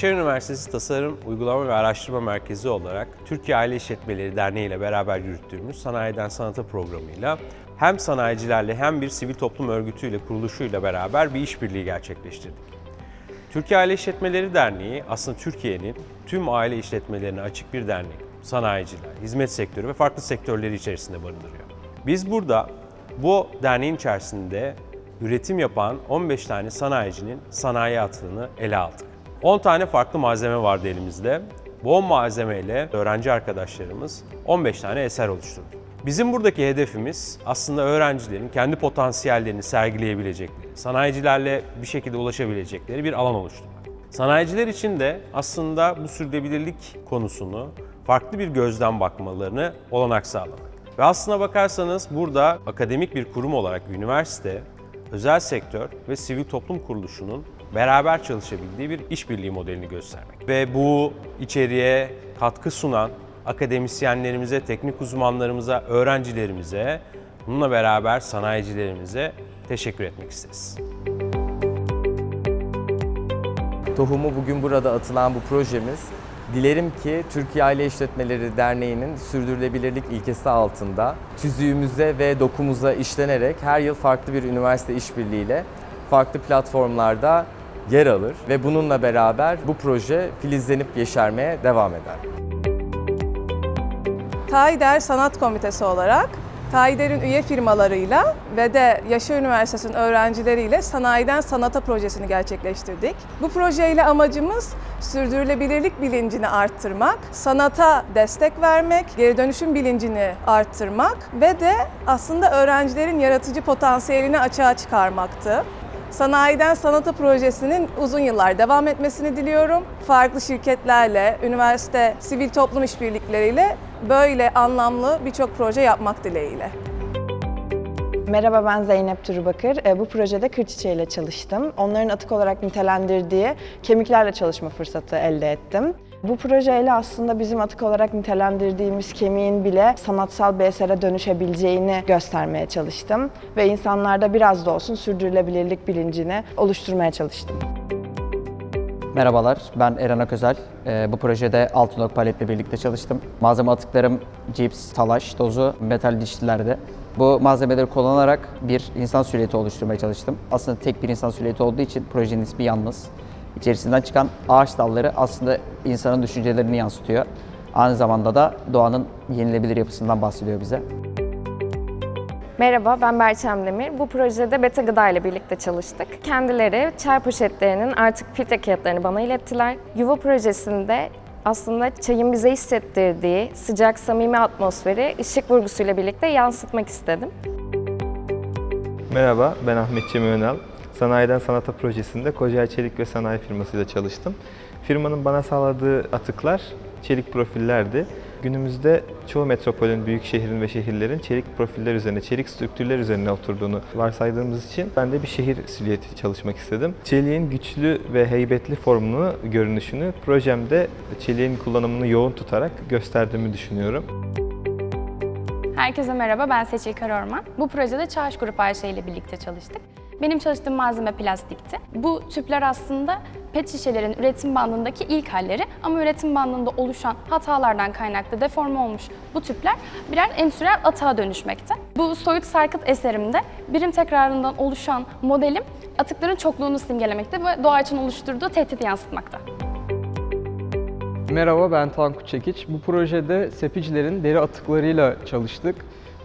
Yaşar Üniversitesi Tasarım Uygulama ve Araştırma Merkezi olarak Türkiye Aile İşletmeleri Derneği ile beraber yürüttüğümüz Sanayiden Sanata programıyla hem sanayicilerle hem bir sivil toplum örgütüyle kuruluşuyla beraber bir işbirliği gerçekleştirdik. Türkiye Aile İşletmeleri Derneği aslında Türkiye'nin tüm aile işletmelerine açık bir dernek. Sanayiciler, hizmet sektörü ve farklı sektörleri içerisinde barındırıyor. Biz burada bu derneğin içerisinde üretim yapan 15 tane sanayicinin sanayi atığını ele aldık. 10 tane farklı malzeme vardı elimizde. Bu 10 malzemeyle öğrenci arkadaşlarımız 15 tane eser oluşturdu. Bizim buradaki hedefimiz aslında öğrencilerin kendi potansiyellerini sergileyebilecekleri, sanayicilerle bir şekilde ulaşabilecekleri bir alan oluşturmak. Sanayiciler için de aslında bu sürdürülebilirlik konusunu farklı bir gözden bakmalarını olanak sağlamak. Ve aslına bakarsanız burada akademik bir kurum olarak üniversite, özel sektör ve sivil toplum kuruluşunun beraber çalışabildiği bir işbirliği modelini göstermek. Ve bu içeriğe katkı sunan akademisyenlerimize, teknik uzmanlarımıza, öğrencilerimize, bununla beraber sanayicilerimize teşekkür etmek isteriz. Tohumu bugün burada atılan bu projemiz dilerim ki Türkiye Aile İşletmeleri Derneği'nin sürdürülebilirlik ilkesi altında tüzüğümüze ve dokumuza işlenerek her yıl farklı bir üniversite işbirliğiyle farklı platformlarda yer alır ve bununla beraber bu proje filizlenip yeşermeye devam eder. TAİDER Sanat Komitesi olarak TAİDER'in üye firmalarıyla ve de Yaşar Üniversitesi'nin öğrencileriyle Sanayiden Sanata projesini gerçekleştirdik. Bu projeyle amacımız sürdürülebilirlik bilincini arttırmak, sanata destek vermek, geri dönüşüm bilincini arttırmak ve de aslında öğrencilerin yaratıcı potansiyelini açığa çıkarmaktı. Sanayiden Sanata projesinin uzun yıllar devam etmesini diliyorum. Farklı şirketlerle, üniversite, sivil toplum işbirlikleriyle böyle anlamlı birçok proje yapmak dileğiyle. Merhaba ben Zeynep Turubakır. E, Bu projede kır çiçeği ile çalıştım. Onların atık olarak nitelendirdiği kemiklerle çalışma fırsatı elde ettim. Bu projeyle aslında bizim atık olarak nitelendirdiğimiz kemiğin bile sanatsal bir esere dönüşebileceğini göstermeye çalıştım. Ve insanlarda biraz da olsun sürdürülebilirlik bilincini oluşturmaya çalıştım. Merhabalar, ben Eren Aközel. Ee, bu projede Altınok Palet'le birlikte çalıştım. Malzeme atıklarım cips, talaş, tozu, metal dişlilerde. Bu malzemeleri kullanarak bir insan silüeti oluşturmaya çalıştım. Aslında tek bir insan silüeti olduğu için projenin ismi yalnız. İçerisinden çıkan ağaç dalları aslında insanın düşüncelerini yansıtıyor. Aynı zamanda da doğanın yenilebilir yapısından bahsediyor bize. Merhaba, ben Berçem Demir. Bu projede Beta Gıda ile birlikte çalıştık. Kendileri çay poşetlerinin artık filtre kağıtlarını bana ilettiler. Yuva projesinde aslında çayın bize hissettirdiği sıcak, samimi atmosferi ışık vurgusuyla birlikte yansıtmak istedim. Merhaba, ben Ahmet Cem Önal. Sanayiden Sanata projesinde Kocaeli Çelik ve Sanayi firmasıyla çalıştım. Firmanın bana sağladığı atıklar çelik profillerdi. Günümüzde çoğu metropolün, büyük şehrin ve şehirlerin çelik profiller üzerine, çelik strüktürler üzerine oturduğunu varsaydığımız için ben de bir şehir silüeti çalışmak istedim. Çeliğin güçlü ve heybetli formunu, görünüşünü projemde çeliğin kullanımını yoğun tutarak gösterdiğimi düşünüyorum. Herkese merhaba, ben Seçil Karaorman. Bu projede Çağış Grup Ayşe ile birlikte çalıştık. Benim çalıştığım malzeme plastikti. Bu tüpler aslında pet şişelerin üretim bandındaki ilk halleri ama üretim bandında oluşan hatalardan kaynaklı deforme olmuş bu tüpler birer endüstriyel atığa dönüşmekte. Bu soyut sarkıt eserimde birim tekrarından oluşan modelim atıkların çokluğunu simgelemekte ve doğa için oluşturduğu tehdidi yansıtmakta. Merhaba ben Tankut Çekiç. Bu projede sepicilerin deri atıklarıyla çalıştık.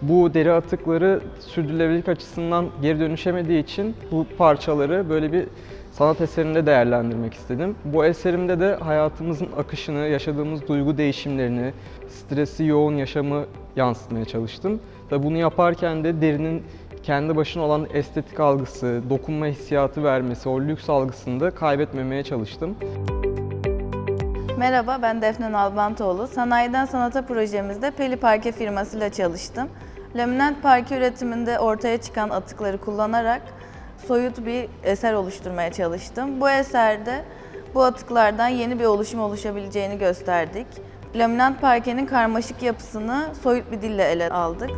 Bu deri atıkları sürdürülebilirlik açısından geri dönüşemediği için bu parçaları böyle bir sanat eserinde değerlendirmek istedim. Bu eserimde de hayatımızın akışını, yaşadığımız duygu değişimlerini, stresi, yoğun yaşamı yansıtmaya çalıştım. Tabi bunu yaparken de derinin kendi başına olan estetik algısı, dokunma hissiyatı vermesi, o lüks algısını da kaybetmemeye çalıştım. Merhaba, ben Defne Nalbantoğlu. Sanayiden Sanata projemizde Peli Parke firmasıyla çalıştım. Laminat parke üretiminde ortaya çıkan atıkları kullanarak soyut bir eser oluşturmaya çalıştım. Bu eserde bu atıklardan yeni bir oluşum oluşabileceğini gösterdik. Laminat parkenin karmaşık yapısını soyut bir dille ele aldık.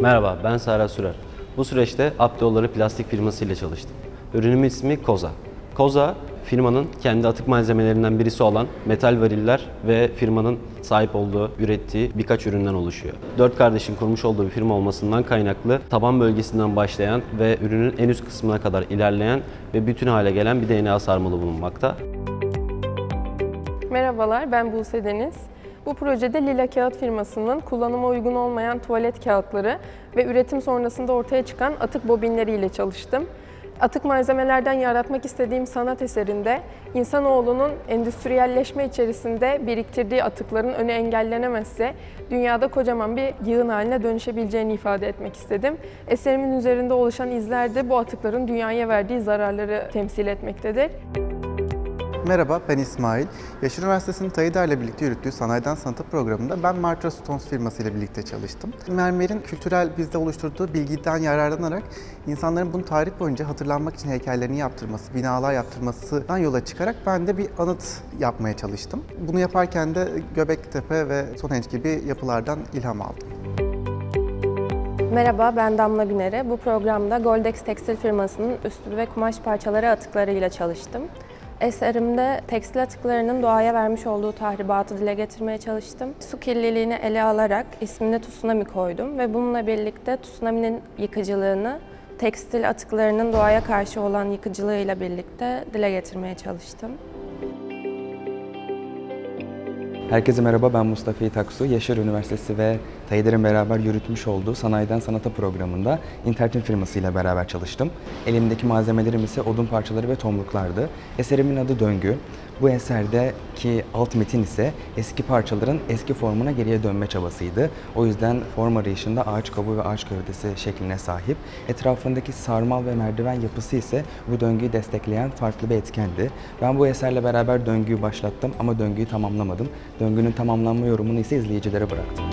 Merhaba, ben Sara Sürer. Bu süreçte Abdiyolları Plastik firması ile çalıştım. Ürünümün ismi Koza. Koza, firmanın kendi atık malzemelerinden birisi olan metal variller ve firmanın sahip olduğu, ürettiği birkaç üründen oluşuyor. Dört kardeşin kurmuş olduğu bir firma olmasından kaynaklı taban bölgesinden başlayan ve ürünün en üst kısmına kadar ilerleyen ve bütün hale gelen bir DNA sarmalı bulunmakta. Merhabalar, ben Buse Deniz. Bu projede Lila Kağıt firmasının kullanıma uygun olmayan tuvalet kağıtları ve üretim sonrasında ortaya çıkan atık bobinleriyle çalıştım. Atık malzemelerden yaratmak istediğim sanat eserinde insanoğlunun endüstriyelleşme içerisinde biriktirdiği atıkların önü engellenemezse dünyada kocaman bir yığın haline dönüşebileceğini ifade etmek istedim. Eserimin üzerinde oluşan izler de bu atıkların dünyaya verdiği zararları temsil etmektedir. Merhaba, ben İsmail. Yaşar Üniversitesi'nin TAİDA ile birlikte yürüttüğü Sanayiden Sanata programında ben Martra Stones firması ile birlikte çalıştım. Mermer'in kültürel bizde oluşturduğu bilgiden yararlanarak insanların bunu tarih boyunca hatırlanmak için heykellerini yaptırması, binalar yaptırmasından yola çıkarak ben de bir anıt yapmaya çalıştım. Bunu yaparken de Göbektepe ve Stonehenge gibi yapılardan ilham aldım. Merhaba, ben Damla Güner'e. Bu programda Goldex Tekstil firmasının üstü ve kumaş parçaları atıklarıyla çalıştım. Eserimde tekstil atıklarının doğaya vermiş olduğu tahribatı dile getirmeye çalıştım. Su kirliliğini ele alarak ismini tsunami koydum ve bununla birlikte tsunami'nin yıkıcılığını tekstil atıklarının doğaya karşı olan yıkıcılığıyla birlikte dile getirmeye çalıştım. Herkese merhaba, ben Mustafa Taksu. Yaşar Üniversitesi ve TAİDER'in beraber yürütmüş olduğu Sanayiden Sanata programında Intertin firmasıyla beraber çalıştım. Elimdeki malzemelerim ise odun parçaları ve tomruklardı. Eserimin adı Döngü. Bu eserdeki alt metin ise eski parçaların eski formuna geriye dönme çabasıydı. O yüzden form arayışında ağaç kabuğu ve ağaç gövdesi şekline sahip. Etrafındaki sarmal ve merdiven yapısı ise bu döngüyü destekleyen farklı bir etkendi. Ben bu eserle beraber döngüyü başlattım ama döngüyü tamamlamadım. Döngünün tamamlanma yorumunu ise izleyicilere bıraktım.